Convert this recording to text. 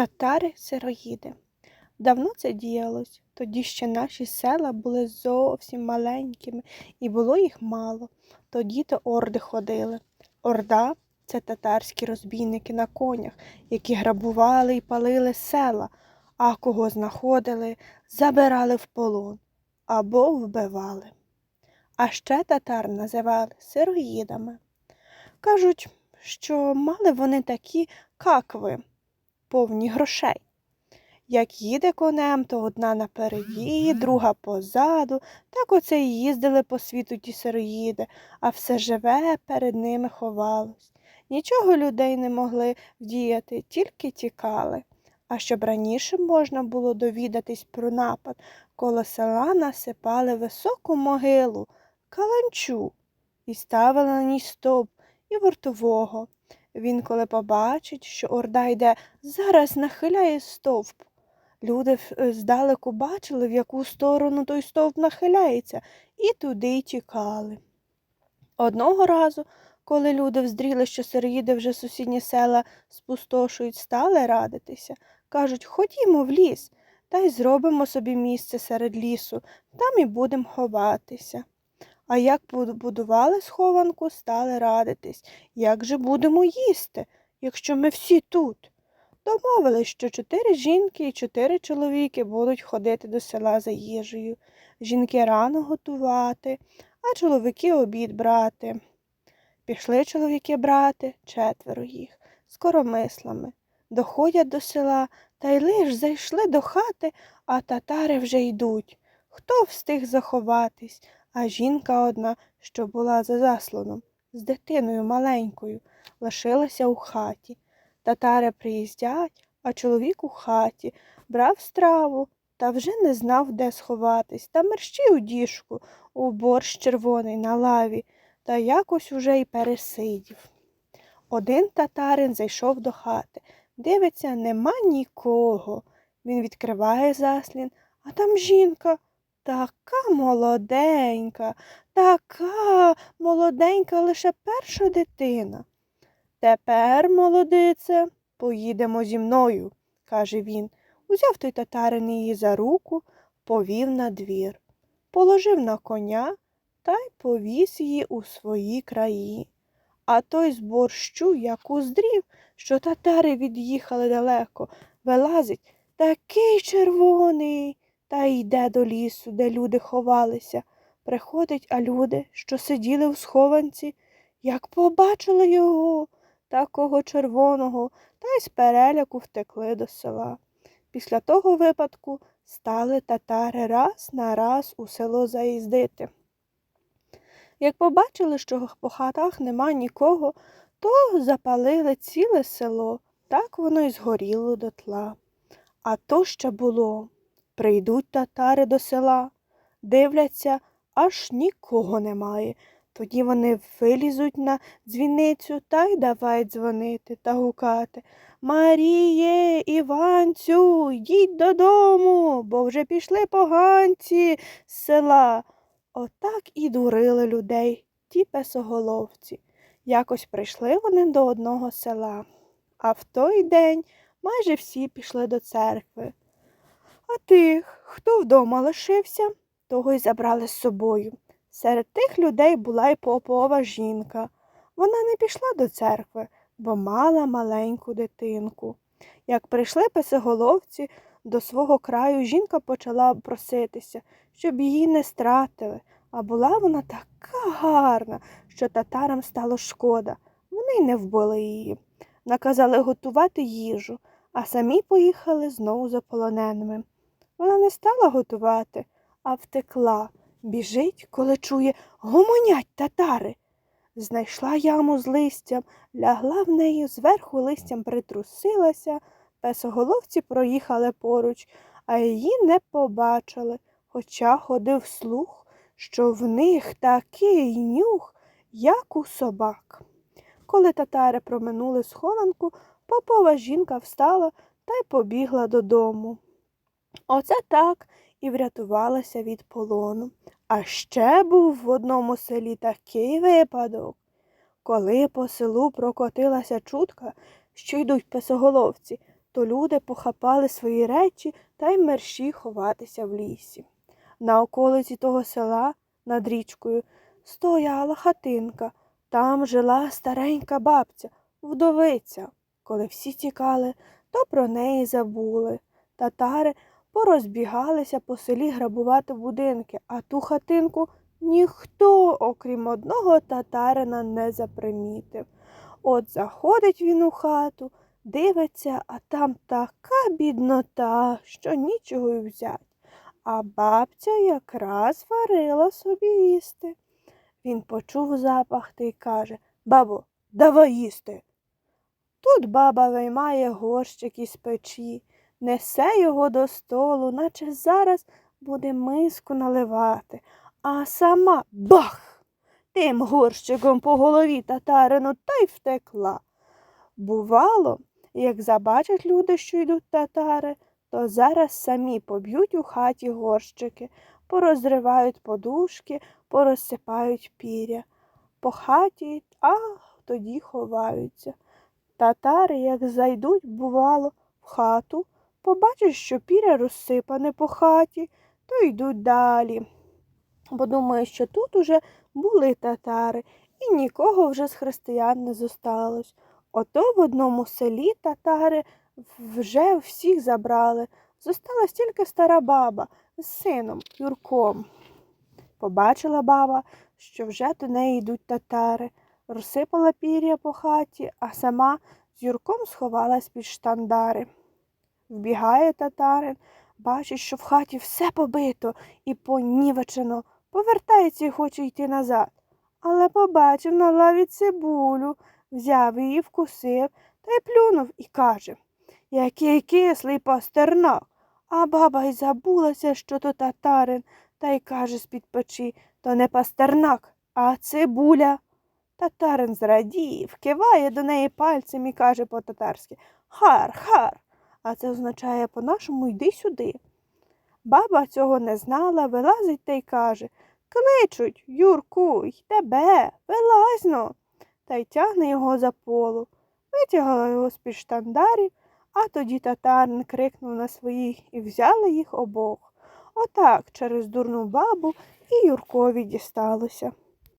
Татари сироїди. Давно це діялось. Тоді ще наші села були зовсім маленькими, і було їх мало. Тоді то орди ходили. Орда це татарські розбійники на конях, які грабували і палили села, а кого знаходили, забирали в полон або вбивали. А ще татар називали сироїдами. Кажуть, що мали вони такі какви, повні грошей. Як їде конем, то одна напереді, друга позаду. Так оце й їздили по світу ті сироїди, а все живе перед ними ховалось. Нічого людей не могли вдіяти, тільки тікали. А щоб раніше можна було довідатись про напад, коло села насипали високу могилу, каланчу, і ставили на ній стовп і вартового. Він, коли побачить, що орда йде, зараз нахиляє стовп. Люди е, здалеку бачили, в яку сторону той стовп нахиляється, і туди й тікали. Одного разу, коли люди вздріли, що сироїди вже сусідні села спустошують, стали радитися. Кажуть, ходімо в ліс, та й зробимо собі місце серед лісу, там і будемо ховатися. А як будували схованку, стали радитись, як же будемо їсти, якщо ми всі тут. Домовились, що чотири жінки і чотири чоловіки будуть ходити до села за їжею. Жінки рано готувати, а чоловіки обід брати. Пішли чоловіки брати, четверо їх, з коромислами. Доходять до села та й лиш зайшли до хати, а татари вже йдуть. Хто встиг заховатись, а жінка одна, що була за заслоном, з дитиною маленькою, лишилася у хаті. Татари приїздять, а чоловік у хаті брав страву та вже не знав, де сховатись, та мерщій у діжку, у борщ червоний на лаві, та якось уже й пересидів. Один татарин зайшов до хати. Дивиться, нема нікого. Він відкриває заслін, а там жінка. Така молоденька, така молоденька лише перша дитина. Тепер, молодице, поїдемо зі мною, каже він. Узяв той татарин її за руку, повів на двір, положив на коня та й повіз її у свої краї. А той з борщу, як уздрів, що татари від'їхали далеко, вилазить такий червоний та йде до лісу, де люди ховалися. Приходить, а люди, що сиділи в схованці, як побачили його, такого червоного, та й з переляку втекли до села. Після того випадку стали татари раз на раз у село заїздити. Як побачили, що по хатах нема нікого, то запалили ціле село, так воно й згоріло дотла. А то ще було. Прийдуть татари до села, дивляться, аж нікого немає. Тоді вони вилізуть на дзвіницю та й давай дзвонити та гукати. Маріє, Іванцю, йдіть додому, бо вже пішли поганці з села. Отак і дурили людей ті песоголовці. Якось прийшли вони до одного села, а в той день майже всі пішли до церкви. А тих, хто вдома лишився, того й забрали з собою. Серед тих людей була й попова жінка. Вона не пішла до церкви, бо мала маленьку дитинку. Як прийшли песеголовці до свого краю, жінка почала проситися, щоб її не стратили, а була вона така гарна, що татарам стало шкода. Вони й не вбили її. Наказали готувати їжу, а самі поїхали знову за полоненими. Вона не стала готувати, а втекла. Біжить, коли чує гомонять татари. Знайшла яму з листям, лягла в неї, зверху листям притрусилася, песоголовці проїхали поруч, а її не побачили, хоча ходив слух, що в них такий нюх, як у собак. Коли татари проминули схованку, попова жінка встала та й побігла додому. Оце так і врятувалася від полону. А ще був в одному селі такий випадок, коли по селу прокотилася чутка, що йдуть песоголовці, то люди похапали свої речі та й мерщі ховатися в лісі. На околиці того села над річкою стояла хатинка. Там жила старенька бабця, вдовиця. Коли всі тікали, то про неї забули. Татари порозбігалися по селі грабувати будинки, а ту хатинку ніхто, окрім одного татарина, не запримітив. От заходить він у хату, дивиться, а там така біднота, що нічого й взять. А бабця якраз варила собі їсти. Він почув запах та й каже Бабо, давай їсти. Тут баба виймає горщик із печі, несе його до столу, наче зараз буде миску наливати, а сама бах! Тим горщиком по голові татарину та й втекла. Бувало, як забачать люди, що йдуть татари, то зараз самі поб'ють у хаті горщики, порозривають подушки, порозсипають піря. По хаті, а тоді ховаються. Татари, як зайдуть, бувало, в хату, побачать, що піря розсипане по хаті, то йдуть далі. Бо думають, що тут уже були татари, і нікого вже з християн не зосталось. Ото в одному селі татари вже всіх забрали. Зосталась тільки стара баба з сином Юрком. Побачила баба, що вже до неї йдуть татари, розсипала пір'я по хаті, а сама з Юрком сховалась під штандари. Вбігає татарин, бачить, що в хаті все побито і понівечено, повертається і хоче йти назад. Але побачив на лаві цибулю, взяв її, вкусив та й плюнув і каже Який кислий пастернак. А баба й забулася, що то татарин, та й каже з-під печі то не пастернак, а цибуля. Татарин зрадів, киває до неї пальцем і каже по-татарськи Хар, хар. А це означає по-нашому йди сюди. Баба цього не знала, вилазить та й каже Кличуть, Юрку, й тебе, вилазьно. Та й тягне його за полу. Витягла його з-під штандарів, а тоді татарин крикнув на своїх і взяли їх обох. Отак через дурну бабу і Юркові дісталося.